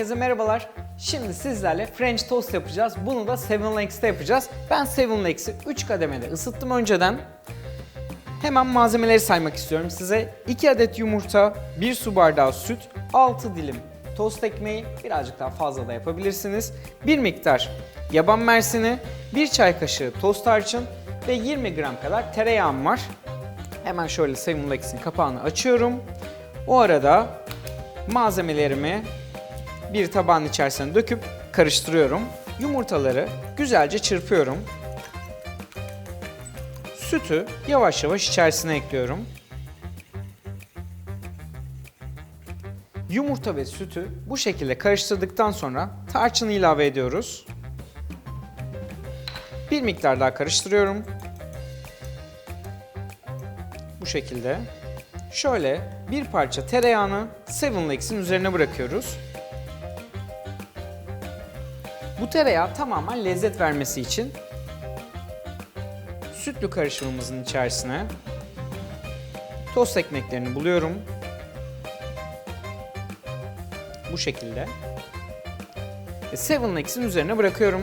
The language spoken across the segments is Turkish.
Herkese merhabalar. Şimdi sizlerle French toast yapacağız. Bunu da Seven Lakes'te yapacağız. Ben Seven Lakes'i 3 kademede ısıttım önceden. Hemen malzemeleri saymak istiyorum size. 2 adet yumurta, 1 su bardağı süt, 6 dilim tost ekmeği, birazcık daha fazla da yapabilirsiniz. 1 miktar yaban mersini, 1 çay kaşığı tost tarçın ve 20 gram kadar tereyağım var. Hemen şöyle Seven Lakes'in kapağını açıyorum. O arada malzemelerimi bir tabağın içerisine döküp karıştırıyorum. Yumurtaları güzelce çırpıyorum. Sütü yavaş yavaş içerisine ekliyorum. Yumurta ve sütü bu şekilde karıştırdıktan sonra tarçını ilave ediyoruz. Bir miktar daha karıştırıyorum. Bu şekilde. Şöyle bir parça tereyağını Seven Lakes'in üzerine bırakıyoruz. Bu tereyağı tamamen lezzet vermesi için sütlü karışımımızın içerisine tost ekmeklerini buluyorum. Bu şekilde. Ve Seven Lakes'in üzerine bırakıyorum.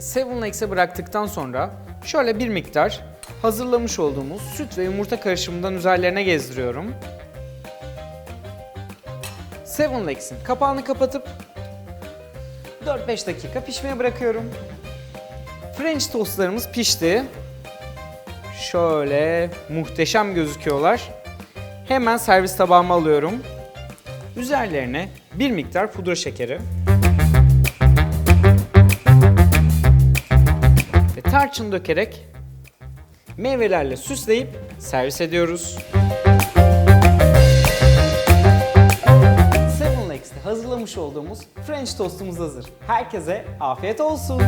7-X'e bıraktıktan sonra şöyle bir miktar hazırlamış olduğumuz süt ve yumurta karışımından üzerlerine gezdiriyorum. 7-X'in kapağını kapatıp 4-5 dakika pişmeye bırakıyorum. French tostlarımız pişti. Şöyle muhteşem gözüküyorlar. Hemen servis tabağıma alıyorum. Üzerlerine bir miktar pudra şekeri, tarçın dökerek meyvelerle süsleyip servis ediyoruz. Hazırlamış olduğumuz French toastumuz hazır. Herkese afiyet olsun.